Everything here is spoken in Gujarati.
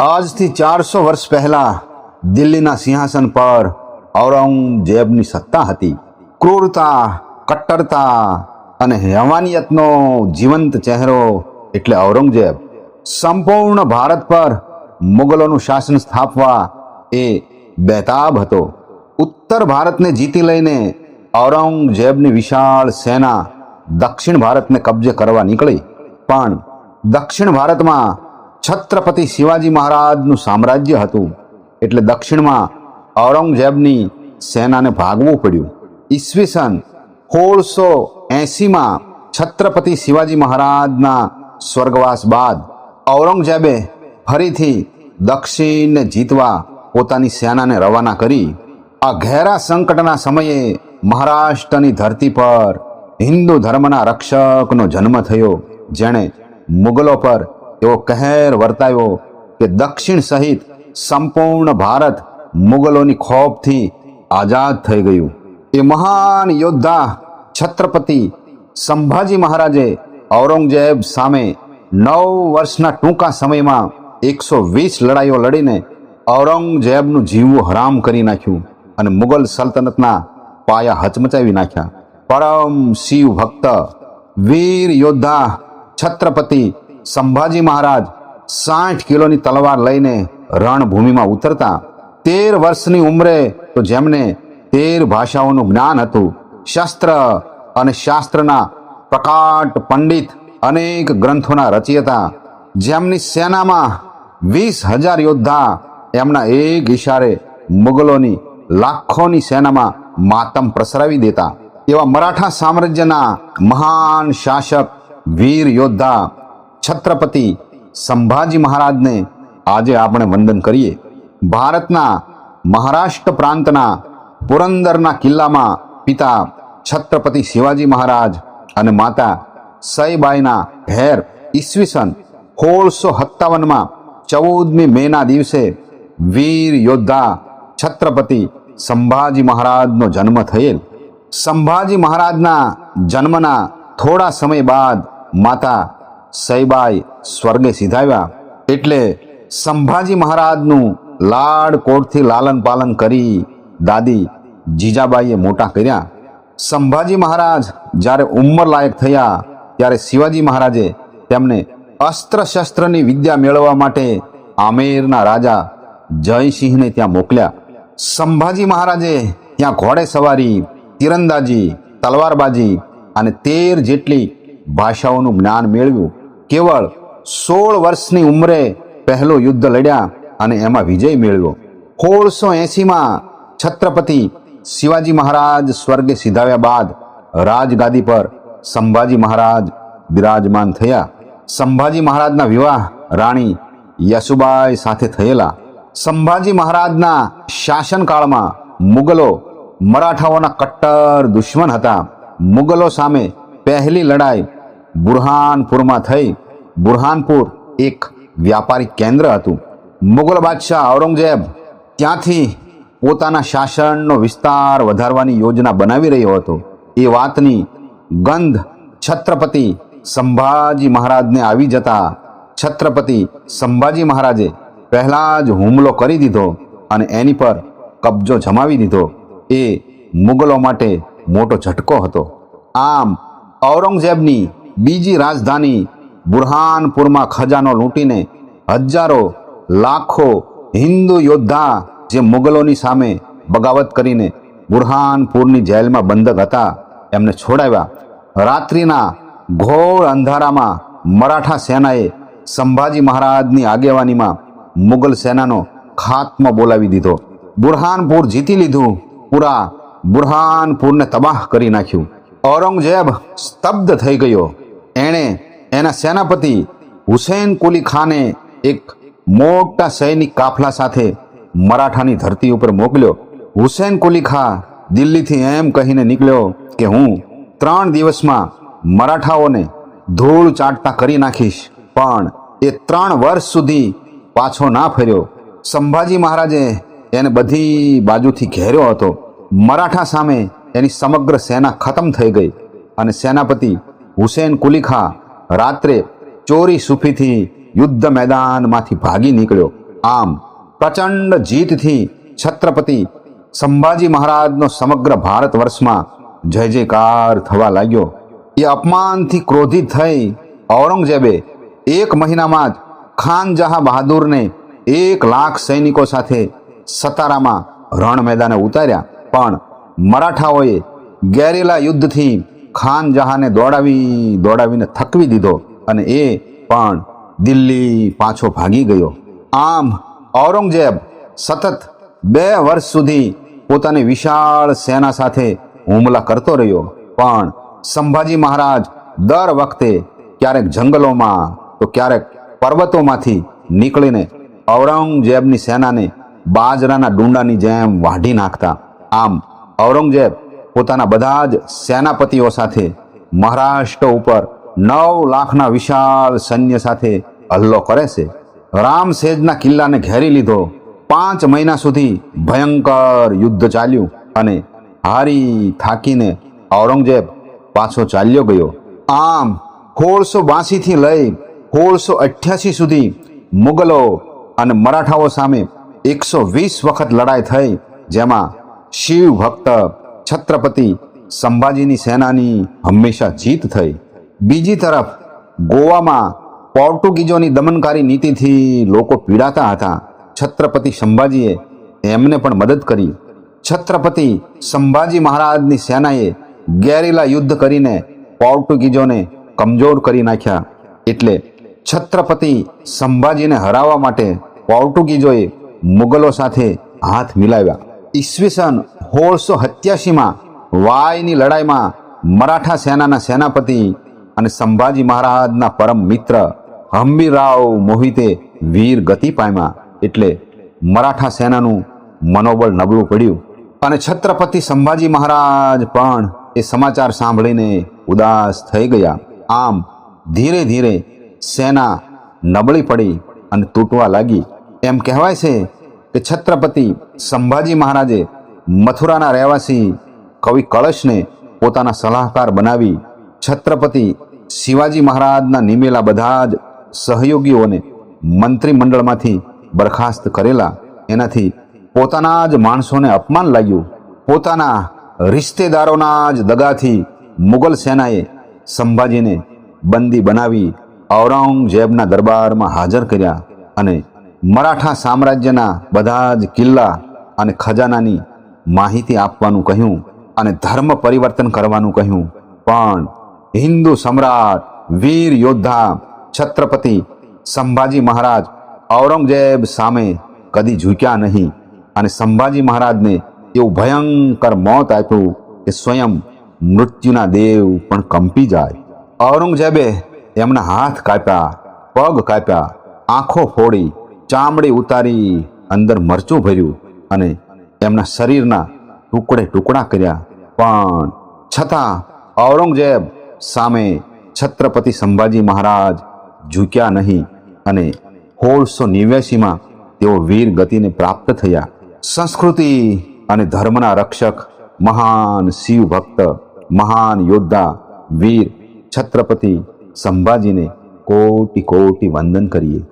આજથી ચારસો વર્ષ પહેલા દિલ્હીના સિંહાસન પર ઔરંગઝેબની સત્તા હતી. ક્રૂરતા, કટ્ટરતા અને હેવાનિયતનો જીવંત ચહેરો એટલે ઔરંગઝેબ. સંપૂર્ણ ભારત પર મુગલોનું શાસન સ્થાપવા એ બેતાબ હતો. ઉત્તર ભારતને જીતી લઈને ઔરંગઝેબની વિશાળ સેના દક્ષિણ ભારતને કબજે કરવા નીકળી. પણ દક્ષિણ ભારતમાં છત્રપતિ શિવાજી મહારાજનું સામ્રાજ્ય હતું. એટલે દક્ષિણમાં ઔરંગઝેબની સેનાને ભાગવું પડ્યું. ઈસવીસન સોળસો એંસીમાં છત્રપતિ શિવાજી મહારાજના સ્વર્ગવાસ બાદ ઔરંગઝેબે ફરીથી દક્ષિણને જીતવા પોતાની સેનાને રવાના કરી. આ ઘેરા સંકટના સમયે મહારાષ્ટ્રની ધરતી પર હિન્દુ ધર્મના રક્ષકનો જન્મ થયો, જેણે મુગલો પર એવો કહેર વર્તાયો કે દક્ષિણ સહિત સંપૂર્ણ ભારત મુગલોની ખોફથી આઝાદ થઈ ગયું. એ મહાન યોદ્ધા છત્રપતિ સંભાજી મહારાજે ઔરંગઝેબ સામે નવ વર્ષના ટૂંકા સમયમાં એકસો વીસ લડાઈઓ લડીને ઔરંગઝેબનું જીવવું હરામ કરી નાખ્યું અને મુગલ સલ્તનતના પાયા હચમચાવી નાખ્યા. પરમ શિવ ભક્ત વીર યોદ્ધા, છત્રપતિ સંભાજી મહારાજ સાઠ કિલોની તલવાર લઈને રણભૂમિમાં ઉતરતા. તેર વર્ષની ઉંમરે તો જેમને તેર ભાષાઓનું જ્ઞાન હતું, શસ્ત્ર અને શાસ્ત્રના પ્રકાટ પંડિત અનેક ગ્રંથોના રચયતા જેમની સેનામાં વીસ હજાર યોદ્ધા એમના એક ઇશારે મુગલોની લાખોની સેનામાં માતમ પ્રસરાવી દેતા. એવા મરાઠા સામ્રાજ્યના મહાન શાસક, વીર યોદ્ધા છત્રપતિ સંભાજી મહારાજને આજે આપણે વંદન કરીએ. ભારતના મહારાષ્ટ્ર પ્રાંતના પુરંદરના કિલ્લામાં પિતા છત્રપતિ શિવાજી મહારાજ અને માતા સઈબાઈના ઘેર ઈસવીસન સોળસો સત્તાવનમાં ચૌદમી મેના દિવસે વીર યોદ્ધા છત્રપતિ સંભાજી મહારાજનો જન્મ થયેલ. સંભાજી મહારાજના જન્મના થોડા સમય બાદ માતા સઈબાઈ સ્વર્ગે સિધાવ્યા. એટલે સંભાજી મહારાજનું લાડ કોટથી લાલન પાલન કરી દાદી જીજાબાઈએ મોટા કર્યા. સંભાજી મહારાજ જ્યારે ઉંમર લાયક થયા, ત્યારે શિવાજી મહારાજે તેમને અસ્ત્ર શસ્ત્રની વિદ્યા મેળવવા માટે આમેરના રાજા જયસિંહને ત્યાં મોકલ્યા. સંભાજી મહારાજે ત્યાં ઘોડે સવારી, તીરંદાજી, તલવારબાજી અને તેર જેટલી ભાષાઓનું જ્ઞાન મેળવ્યું. કેવળ સોળ વર્ષની ઉંમરે પહેલું યુદ્ધ લડ્યા અને એમાં વિજય મેળવ્યો. સોળસો એંસીમાં છત્રપતિ શિવાજી મહારાજ સ્વર્ગે સિધાવ્યા બાદ રાજગાદી પર સંભાજી મહારાજ બિરાજમાન થયા. સંભાજી મહારાજના વિવાહ રાણી યસુબાઈ સાથે થયેલા. સંભાજી મહારાજના શાસનકાળમાં મુગલો મરાઠાઓના કટ્ટર દુશ્મન હતા. મુગલો સામે પહેલી લડાઈ બુરહાનપુરમાં થઈ. બુરહાનપુર એક વ્યાપારિક કેન્દ્ર હતું. મુગલ બાદશાહ ઔરંગઝેબ ત્યાંથી પોતાના શાસનનો વિસ્તાર વધારવાની યોજના બનાવી રહ્યો હતો. એ વાતની ગંધ છત્રપતિ સંભાજી મહારાજને આવી જતા છત્રપતિ સંભાજી મહારાજે પહેલાં જ હુમલો કરી દીધો અને એની પર કબજો જમાવી દીધો. એ મુગલો માટે મોટો ઝટકો હતો. આમ ઔરંગઝેબની બીજી રાજધાની બુરહાનપુરમાં ખજાનો લૂંટીને હજારો, લાખો હિન્દુ યોદ્ધા જે મુગલોની સામે બગાવત કરીને બુરહાનપુરની જેલમાં બંધક હતા, એમને છોડાવ્યા. રાત્રિના ઘોર અંધારામાં મરાઠા સેનાએ સંભાજી મહારાજની આગેવાનીમાં મુગલ સેનાનો ખાત્મો બોલાવી દીધો. બુરહાનપુર જીતી લીધું, પૂરા બુરહાનપુરને તબાહ કરી નાખ્યું. ઔરંગઝેબ સ્તબ્ધ થઈ ગયો. એણે એના સેનાપતિ હુસૈન કુલી ખાને એક મોટા સૈનિક કાફલા સાથે મરાઠાની ધરતી ઉપર મોકલ્યો. હુસૈન કુલી ખા દિલ્હીથી એમ કહીને નીકળ્યો કે હું ત્રણ દિવસમાં મરાઠાઓને ધૂળ ચાટતા કરી નાખીશ, પણ એ ત્રણ વર્ષ સુધી પાછો ના ફર્યો. સંભાજી મહારાજે એને બધી બાજુથી ઘેર્યો હતો. મરાઠા સામે એની સમગ્ર સેના ખતમ થઈ ગઈ અને સેનાપતિ હુસેન કુલીખા રાત્રે ચોરી સુફીથી યુદ્ધ મેદાનમાંથી ભાગી નીકળ્યો. આમ પ્રચંડ જીતથી છત્રપતિ સંભાજી મહારાજનો સમગ્ર ભારત વર્ષમાં જય જયકાર થવા લાગ્યો. એ અપમાનથી ક્રોધિત થઈ ઔરંગઝેબે એક મહિનામાં જ ખાન જહા બહાદુરને એક લાખ સૈનિકો સાથે સતારામાં રણ મેદાને ઉતાર્યા. પણ મરાઠાઓએ ગેરેલા યુદ્ધથી ખાન જહાને દોડાવી, દોડાવીને થકવી દીધો અને એ પણ દિલ્હી પાછો ભાગી ગયો. આમ ઔરંગઝેબ સતત બે વર્ષ સુધી પોતાની વિશાળ સેના સાથે હુમલા કરતો રહ્યો. પણ સંભાજી મહારાજ દર વખતે ક્યારેક જંગલોમાં, તો ક્યારેક પર્વતોમાંથી નીકળીને ઔરંગઝેબની સેનાને બાજરાના ડુંડાની જેમ વાઢી નાખતા. આમ ઔરંગઝેબ પોતાના બધા જ સેનાપતિઓ સાથે મહારાષ્ટ્ર ઉપર નવ લાખના વિશાળ સૈન્ય સાથે હલ્લો કરે છે. રામસેજના કિલ્લાને ઘેરી લીધો. પાંચ મહિના સુધી ભયંકર યુદ્ધ ચાલ્યું અને હારી થાકીને ઔરંગઝેબ પાછો ચાલ્યો ગયો. આમ સોળસો બાસીથી લઈ સોળસો અઠ્યાસી સુધી મુગલો અને મરાઠાઓ સામે એકસો વીસ વખત લડાઈ થઈ, જેમાં શિવ ભક્ત છત્રપતિ સંભાજીની સેનાની હંમેશા જીત થઈ. બીજી તરફ, ગોવામાં પોર્ટુગીઝોની દમનકારી નીતિથી લોકો પીડાતા હતા. છત્રપતિ સંભાજીએ એમને પણ મદદ કરી. છત્રપતિ સંભાજી મહારાજની સેનાએ ગેરીલા યુદ્ધ કરીને પોર્ટુગીઝોને કમજોર કરી નાખ્યા. એટલે છત્રપતિ સંભાજીને હરાવવા માટે પોર્ટુગીઝોએ મુગલો સાથે હાથ મિલાવ્યા. ઈસવીસન સોળસો સત્યાસીમાં વાયની લડાઈમાં મરાઠા સેનાના સેનાપતિ અને સંભાજી મહારાજના પરમ મિત્ર હંબીરાવ મોહિતે વીર ગતિ પામ્યા. એટલે મરાઠા સેનાનું મનોબળ નબળું પડ્યું. અને છત્રપતિ સંભાજી મહારાજ પણ એ સમાચાર સાંભળીને ઉદાસ થઈ ગયા. આમ ધીરે ધીરે સેના નબળી પડી અને તૂટવા લાગી. એમ કહેવાય છે કે છત્રપતિ સંભાજી મહારાજે મથુરાના રહેવાસી કવિ કળશને પોતાના સલાહકાર બનાવી છત્રપતિ શિવાજી મહારાજના નિમેલા બધા જ સહયોગીઓને મંત્રીમંડળમાંથી બરખાસ્ત કરેલા. એનાથી પોતાના જ માણસોને અપમાન લાગ્યું. પોતાના રિશ્તેદારોના જ દગાથી મુગલ સેનાએ સંભાજીને બંદી બનાવી ઔરંગઝેબના દરબારમાં હાજર કર્યા અને મરાઠા સામ્રાજ્યના બધા જ કિલ્લા અને ખજાનાની માહિતી આપવાનું કહ્યું અને ધર્મ પરિવર્તન કરવાનું કહ્યું. પણ હિન્દુ સમ્રાટ, વીર યોદ્ધા, છત્રપતિ, સંભાજી મહારાજ ઔરંગઝેબ સામે કદી ઝૂક્યા નહીં અને સંભાજી મહારાજને એવું ભયંકર મોત આપ્યું કે સ્વયં મૃત્યુના દેવ પણ કંપી જાય. ઔરંગઝેબે એમના હાથ કાપ્યા, પગ કાપ્યા, આંખો ફોડી, ચામડી ઉતારી, અંદર મરચું ભર્યું અને એમના શરીરના ટુકડે ટુકડા કર્યા. પણ છતાં ઔરંગઝેબ સામે છત્રપતિ સંભાજી મહારાજ ઝૂક્યા નહીં અને સોળસો નેવ્યાસીમાં તેઓ વીર ગતિને પ્રાપ્ત થયા. સંસ્કૃતિ અને ધર્મના રક્ષક મહાન શિવ ભક્ત મહાન યોદ્ધા, વીર છત્રપતિ સંભાજીને કોટી કોટી વંદન કરીએ.